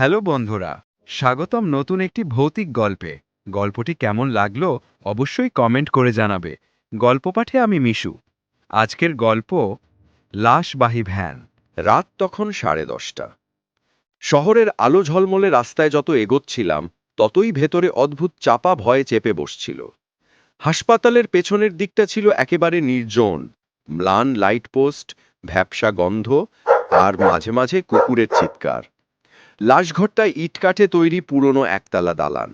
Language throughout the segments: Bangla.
হ্যালো বন্ধুরা, স্বাগতম নতুন একটি ভৌতিক গল্পে। গল্পটি কেমন লাগল অবশ্যই কমেন্ট করে জানাবে। গল্প পাঠে আমি মিশু। আজকের গল্প, লাশবাহী ভ্যান। রাত তখন সাড়ে দশটা। শহরের আলো ঝলমলে রাস্তায় যত এগোচ্ছিলাম, ততই ভেতরে অদ্ভুত চাপা ভয়ে চেপে বসছিল। হাসপাতালের পেছনের দিকটা ছিল একেবারে নির্জন। ম্লান লাইট পোস্ট ভ্যাপসা গন্ধ আর মাঝে মাঝে কুকুরের চিৎকার। লাশঘরটায় ইটকাঠে তৈরি পুরনো একতলা দালান।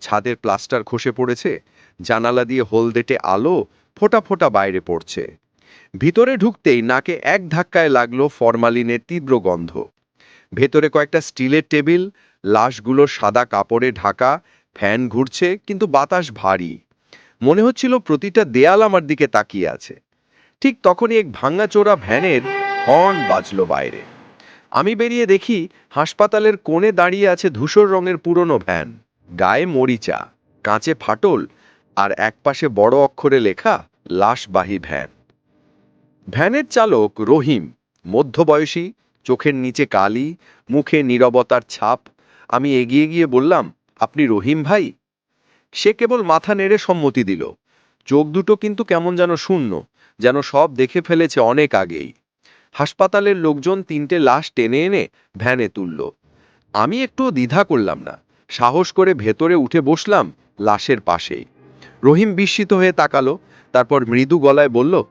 ছাদের প্লাস্টার খসে পড়েছে, জানালা দিয়ে হলদেটে আলো ফোটা ফোটা বাইরে পড়ছে। ভিতরে ঢুকতেই নাকে এক ধাক্কায় লাগল ফরমালিনের তীব্র গন্ধ। ভেতরে কয়েকটা স্টিলের টেবিল, লাশগুলো সাদা কাপড়ে ঢাকা, ফ্যান ঘুরছে, কিন্তু বাতাস ভারী। মনে হচ্ছিল প্রতিটা দেয়াল আমার দিকে তাকিয়ে আছে। ঠিক তখনই এক ভাঙাচোরা ভ্যানের হর্ন বাজলো বাইরে। আমি বেরিয়ে দেখি হাসপাতালের কোণে দাঁড়িয়ে আছে ধূসর রঙের পুরনো ভ্যান। গায়ে মরিচা, কাঁচে ফাটল আর একপাশে বড় অক্ষরে লেখা, লাশবাহী ভ্যান। ভ্যানের চালক রহিম, মধ্যবয়সী, চোখের নিচে কালি, মুখে নীরবতার ছাপ। আমি এগিয়ে গিয়ে বললাম, আপনি রহিম ভাই? সে কেবল মাথা নেড়ে সম্মতি দিল। চোখ দুটো কিন্তু কেমন যেন শূন্য, যেন সব দেখে ফেলেছে অনেক আগেই। হাসপাতালের লোকজন তিনটে লাশ টেনে এনে ভ্যানে তুলল। আমি একটু দ্বিধা করলাম না। সাহস করে ভেতরে উঠে বসলাম লাশের পাশেই। রহিম বিস্মিত হয়ে তাকালো, তারপর মৃদু গলায় বলল,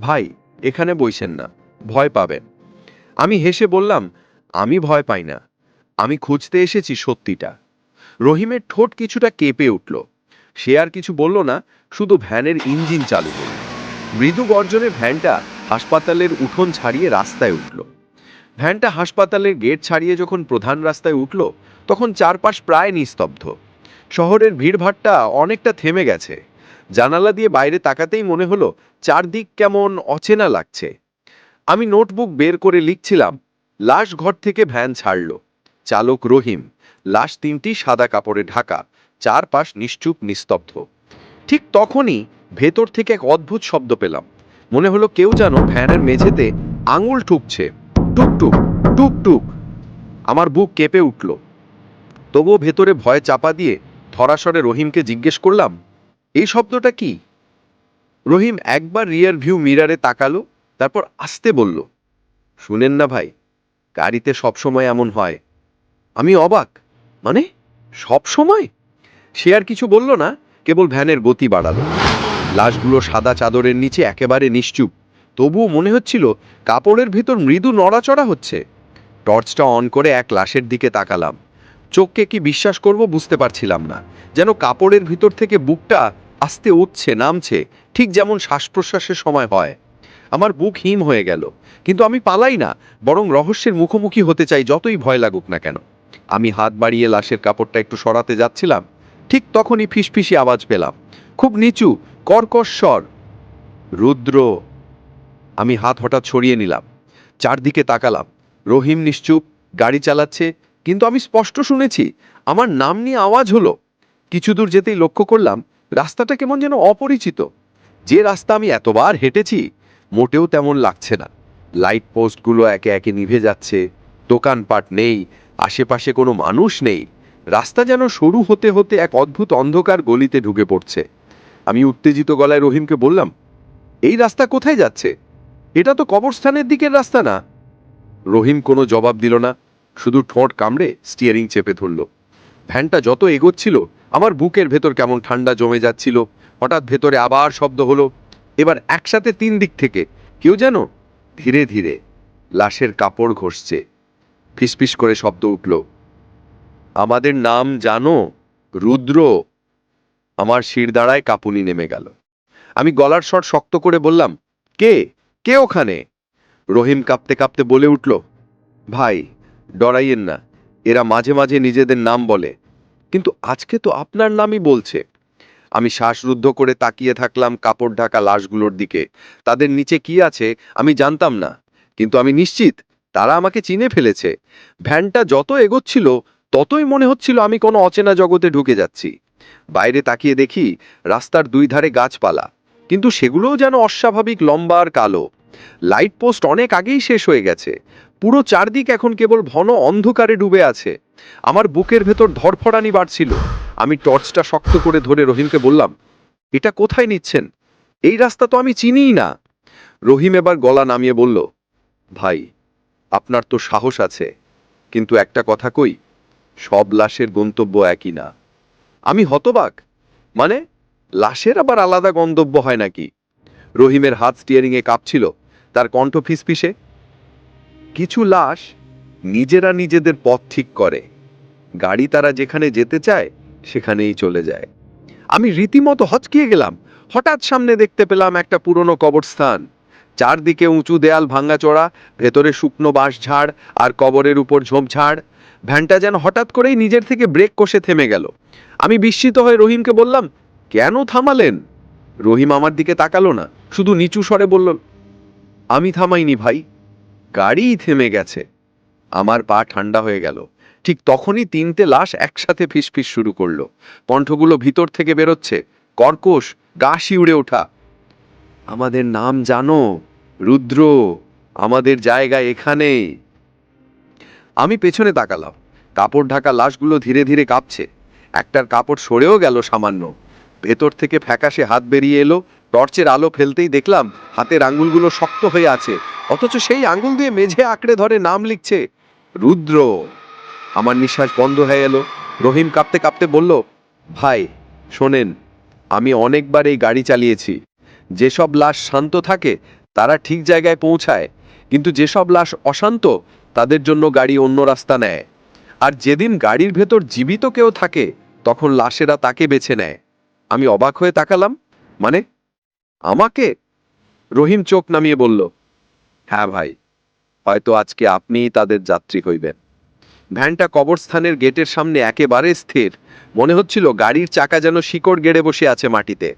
ভাই, এখানে বইছেন না, ভয় পাবেন। আমি হেসে বললাম, আমি ভয় পাই না। আমি খুঁজতে এসেছি সত্যিটা। রহিমের ঠোঁট কিছুটা কেঁপে উঠল। সে আর কিছু বলল না, শুধু ভ্যানের ইঞ্জিন চালু করল মৃদু গর্জনে ভ্যানটা হাসপাতালের উঠোন ছাড়িয়ে রাস্তায় উঠল। ভ্যানটা হাসপাতালের গেট ছাড়িয়ে যখন প্রধান রাস্তায় উঠল, তখন চারপাশ প্রায় নিস্তব্ধ। শহরের ভিড়ভাট্টা অনেকটা থেমে গেছে। জানালা দিয়ে বাইরে তাকাতেই মনে হলো, চারদিক কেমন অচেনা লাগছে। আমি নোটবুক বের করে লিখছিলাম, লাশ ঘর থেকে ভ্যান ছাড়ল। চালক রহিম, লাশ তিনটি সাদা কাপড়ে ঢাকা, চারপাশ নিশ্চুপ নিস্তব্ধ। ঠিক তখনই ভেতর থেকে এক অদ্ভুত শব্দ পেলাম। মনে হলো কেউ যেন ভ্যানের মেঝেতে আঙুল ঠুকছে। টুকটুক টুকটুক আমার বুক কেঁপে উঠল। তবুও ভেতরে ভয় চাপা দিয়ে ধরাসরে রহিমকে জিজ্ঞেস করলাম, এই শব্দটা কি? রহিম একবার রিয়ার ভিউ মিরারে তাকালো, তারপর আস্তে বলল, শুনেন না ভাই, গাড়িতে সবসময় এমন হয়। আমি অবাক। মানে সব সময় সে আর কিছু বলল না, কেবল ভ্যানের গতি বাড়ালো। লাশগুলো সাদা চাদরের নিচে একেবারে নিশ্চুপ। তবুও মনে হচ্ছিল কাপড়ের ভিতর মৃদু নড়াচড়া হচ্ছে। টর্চটা অন করে এক লাশের দিকে তাকালাম। চোখকে কি বিশ্বাস করব বুঝতে পারছিলাম না। যেন কাপড়ের ভিতর থেকে বুকটা আস্তে উঠছে, নামছে, ঠিক যেমন শ্বাস প্রশ্বাসের সময় হয়। আমার বুক হিম হয়ে গেল, কিন্তু আমি পালাই না, বরং রহস্যের মুখোমুখি হতে চাই যতই ভয় লাগুক না কেন। আমি হাত বাড়িয়ে লাশের কাপড়টা একটু সরাতে যাচ্ছিলাম, ঠিক তখনই ফিসফিসি আওয়াজ পেলাম। খুব নিচু কর্কশ স্বর। রুদ্র। আমি হাত হঠাৎ ছড়িয়ে নিলাম। চারদিকে তাকালাম। রহিম নিশ্চুপ, গাড়ি চালাচ্ছে, কিন্তু আমি স্পষ্ট শুনেছি, আমার নাম নিয়ে আওয়াজ হলো। কিছু দূর যেতেই লক্ষ্য করলাম, রাস্তাটা কেমন যেন অপরিচিত। যে রাস্তা আমি এতবার হেঁটেছি, মোটেও তেমন লাগছে না। লাইট পোস্টগুলো একে একে নিভে যাচ্ছে, দোকানপাট নেই, আশেপাশে কোনো মানুষ নেই। রাস্তা যেন সরু হতে হতে এক অদ্ভুত অন্ধকার গলিতে ঢুকে পড়ছে। আমি উত্তেজিত গলায় রহিমকে বললাম, এই রাস্তা কোথায় যাচ্ছে? এটা তো কবরস্থানের দিকের রাস্তা না? রহিম কোনো জবাব দিল না, শুধু ঠোঁট কামড়ে স্টিয়ারিং চেপে ধরল। ভ্যানটা যত এগোচ্ছিল, আমার বুকের ভেতর কেমন ঠান্ডা জমে যাচ্ছিল। হঠাৎ ভেতরে আবার শব্দ হলো, এবার একসাথে তিন দিক থেকে, কেউ যেন ধীরে ধীরে লাশের কাপড় ঘষছে। ফিসফিস করে শব্দ উঠল, আমাদের নাম জানো? রুদ্র? আমার শিরদাঁড়ায় কাঁপুনি নেমে গেল। আমি গলার স্বর শক্ত করে বললাম, কে? কে ওখানে? রহিম কাঁপতে কাঁপতে বলে উঠল, ভাই, ডরাইয়েন না, এরা মাঝে মাঝে নিজেদের নাম বলে। কিন্তু আজকে তো আপনার নামই বলছে। আমি শ্বাসরুদ্ধ করে তাকিয়ে থাকলাম কাপড় ঢাকা লাশগুলোর দিকে। তাদের নিচে কি আছে আমি জানতাম না, কিন্তু আমি নিশ্চিত তারা আমাকে চিনে ফেলেছে। ভ্যানটা যত এগোচ্ছিল, ততই মনে হচ্ছিল আমি কোনো অচেনা জগতে ঢুকে যাচ্ছি। বাইরে তাকিয়ে দেখি রাস্তার দুই ধারে গাছপালা। কিন্তু সেগুলোও যেন অস্বাভাবিক লম্বা আর কালো। লাইট পোস্ট অনেক আগেই শেষ হয়ে গেছে। পুরো চারদিক এখন কেবল ঘন অন্ধকারে ডুবে আছে। আমার বুকের ভেতর ধরফড়ানি বাড়ছিল। আমি টর্চটা শক্ত করে ধরে রহিমকে বললাম, এটা কোথায় নিচ্ছেন? এই রাস্তা তো আমি চিনিই না। রহিম এবার গলা নামিয়ে বলল, ভাই, আপনার তো সাহস আছে। কিন্তু একটা কথা কই, সব লাশের গন্তব্য একই না। আমি হতবাক। মানে লাশের আবার আলাদা গন্তব্য হয় নাকি? রহিমের হাত স্টিয়ারিংয়ে কাঁপছিল, তার কণ্ঠ ফিসফিসে। কিছু লাশ নিজেরা নিজেদের পথ ঠিক করে। গাড়ি তারা যেখানে যেতে চায়, সেখানেই চলে যায়। আমি রীতিমতো হচকিয়ে গেলাম। হঠাৎ সামনে দেখতে পেলাম একটা পুরনো কবরস্থান। চারদিকে উঁচু দেয়াল ভাঙ্গাচোরা ভেতরে শুকনো বাঁশঝাড় আর কবরের উপর ঝোপঝাড়। ভ্যানটা যেন হঠাৎ করেই নিজের থেকে ব্রেক কষে থেমে গেল। আমি বিস্মিত হয়ে রহিমকে বললাম, কেন থামালেন? রহিম আমার দিকে তাকালো না, শুধু নিচু স্বরে বলল, আমি থামাইনি ভাই, গাড়িই থেমে গেছে। আমার পা ঠান্ডা হয়ে গেল। ঠিক তখনই তিনটে লাশ একসাথে ফিসফিস শুরু করল। কণ্ঠগুলো ভিতর থেকে বেরোচ্ছে, কর্কশ, গা শিউড়ে ওঠা। আমাদের নাম জানো, রুদ্র, আমাদের জায়গা এখানে আমি পেছনে তাকালাম। কাপড় ঢাকা লাশগুলো ধীরে ধীরে কাঁপছে। একটার কাপড় সরেও গেল সামান্য। ভেতর থেকে ফ্যাকাশে হাত বেরিয়ে এলো। টর্চের আলো ফেলতেই দেখলাম হাতের আঙ্গুলগুলো শক্ত হয়ে আছে। অথচ সেই আঙ্গুল দিয়ে মেঝে আঁকড়ে ধরে নাম লিখছে, রুদ্র। আমার নিঃশ্বাস বন্ধ হয়ে এলো। রহিম কাঁপতে কাঁপতে বলল, ভাই, শোনেন, আমি অনেকবার এই গাড়ি চালিয়েছি। যেসব লাশ শান্ত থাকে, তারা ঠিক জায়গায় পৌঁছায়। কিন্তু যেসব লাশ অশান্ত তাদের জন্য গাড়ি অন্য রাস্তা নেয়। আর যেদিন গাড়ির ভেতর জীবিত কেউ থাকে, তখন লাশেরা তাকে বেছে নেয়। আমি অবাক হয়ে তাকালাম। মানে? আমাকে? রহিম চোখ নামিয়ে বলল হ্যাঁ ভাই, হয়তো আজকে আপনিই তাদের যাত্রী হইবেন। ভ্যানটা কবরস্থানের গেটের সামনে একেবারে স্থির। মনে হচ্ছিল গাড়ির চাকা যেন শিকড় গেড়ে বসে আছে মাটিতে।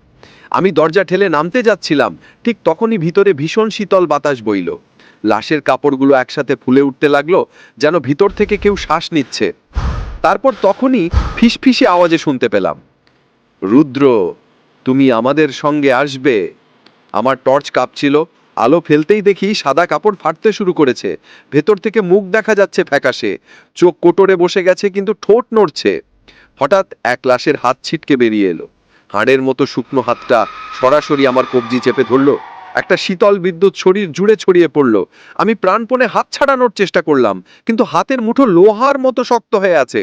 আমি দরজা ঠেলে নামতে যাচ্ছিলাম, ঠিক তখনই ভিতরে ভীষণ শীতল বাতাস বইল। লাশের কাপড়গুলো একসাথে ফুলে উঠতে লাগল, যেন ভিতর থেকে কেউ শ্বাস নিচ্ছে। তারপর তখনই ফিসফিসে আওয়াজে শুনতে পেলাম। রুদ্র, তুমি আমাদের সঙ্গে আসবে। আমার টর্চ কাঁপছিল, আলো ফেলতেই দেখি সাদা কাপড় ফাটতে শুরু করেছে। ভেতর থেকে মুখ দেখা যাচ্ছে ফ্যাকাশে। চোখ কোটরে বসে গেছে, কিন্তু ঠোঁট নড়ছে। হঠাৎ এক লাশের হাত ছিটকে বেরিয়ে এলো। হাড়ের মতো শুকনো হাতটা সরাসরি আমার কবজি চেপে ধরলো। একটা শীতল বিদ্যুৎ শরীর জুড়ে ছড়িয়ে পড়ল। আমি প্রাণপণে হাত ছাড়ানোর চেষ্টা করলাম, কিন্তু হাতের মুঠো লোহার মতো শক্ত হয়ে আছে।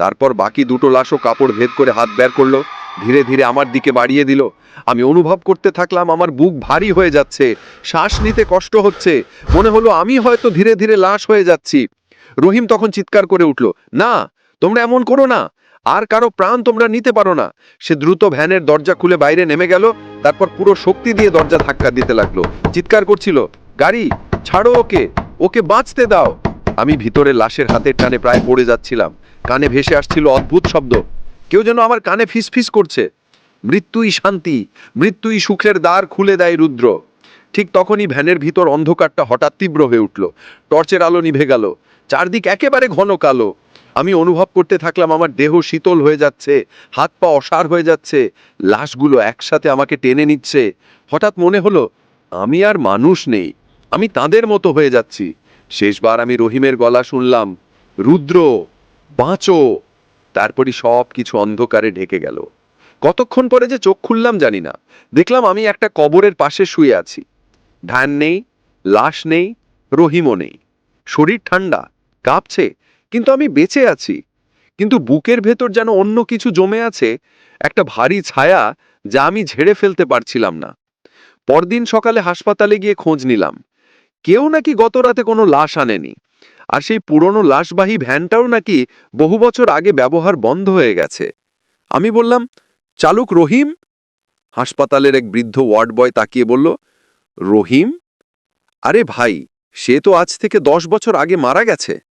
তারপর বাকি দুটো লাশও কাপড় ভেদ করে হাত বের করল, ধীরে ধীরে আমার দিকে বাড়িয়ে দিল। আমি অনুভব করতে থাকলাম আমার বুক ভারী হয়ে যাচ্ছে, শ্বাস নিতে কষ্ট হচ্ছে, মনে হলো আমি হয়তো ধীরে ধীরে লাশ হয়ে যাচ্ছি। রহিম তখন চিৎকার করে উঠল, না, তোমরা এমন করো না আর কারও প্রাণ তোমরা নিতে পারো না। সে দ্রুত ভ্যানের দরজা খুলে বাইরে নেমে গেল, তারপর পুরো শক্তি দিয়ে দরজা ধাক্কা দিতে লাগল। চিৎকার করছিল, গাড়ি, ছাড়ো ওকে ওকে বাঁচতে দাও। আমি ভিতরে লাশের হাতের টানে প্রায় পড়ে যাচ্ছিলাম। কানে ভেসে আসছিল অদ্ভুত শব্দ, কেউ যেন আমার কানে ফিস ফিস করছে। মৃত্যুই শান্তি, মৃত্যুই সুখের দ্বার খুলে দেয় রুদ্র। ঠিক তখনই ভ্যানের ভিতর অন্ধকারটা হঠাৎ তীব্র হয়ে উঠল। টর্চের আলো নিভে গেল। চারদিক একেবারে ঘন কালো। আমি অনুভব করতে থাকলাম আমার দেহ শীতল হয়ে যাচ্ছে, হাত পা অসার হয়ে যাচ্ছে, লাশগুলো একসাথে আমাকে টেনে নিচ্ছে। হঠাৎ মনে হলো, আমি আর মানুষ নেই, আমি তাদের মতো হয়ে যাচ্ছি। শেষবার আমি রহিমের গলা শুনলাম, রুদ্র, বাঁচো। তারপরই সব কিছু অন্ধকারে ঢেকে গেল। কতক্ষণ পরে যে চোখ খুললাম জানি না। দেখলাম আমি একটা কবরের পাশে শুয়ে আছি। ধান নেই, লাশ নেই, রহিমও নেই। শরীর ঠান্ডা, কাঁপছে কিন্তু আমি বেঁচে আছি। কিন্তু বুকের ভেতর যেন অন্য কিছু জমে আছে, একটা ভারী ছায়া যা আমি ঝেড়ে ফেলতে পারছিলাম না। পরদিন সকালে হাসপাতালে গিয়ে খোঁজ নিলাম। কেউ নাকি গত রাতে কোনো লাশ আনেনি। আর সেই পুরনো লাশবাহী ভ্যানটাও নাকি বহু বছর আগে ব্যবহার বন্ধ হয়ে গেছে। আমি বললাম, চালক রহিম? হাসপাতালের এক বৃদ্ধ ওয়ার্ড বয় তাকিয়ে বলল, রহিম? আরে ভাই, সে তো আজ থেকে দশ বছর আগে মারা গেছে।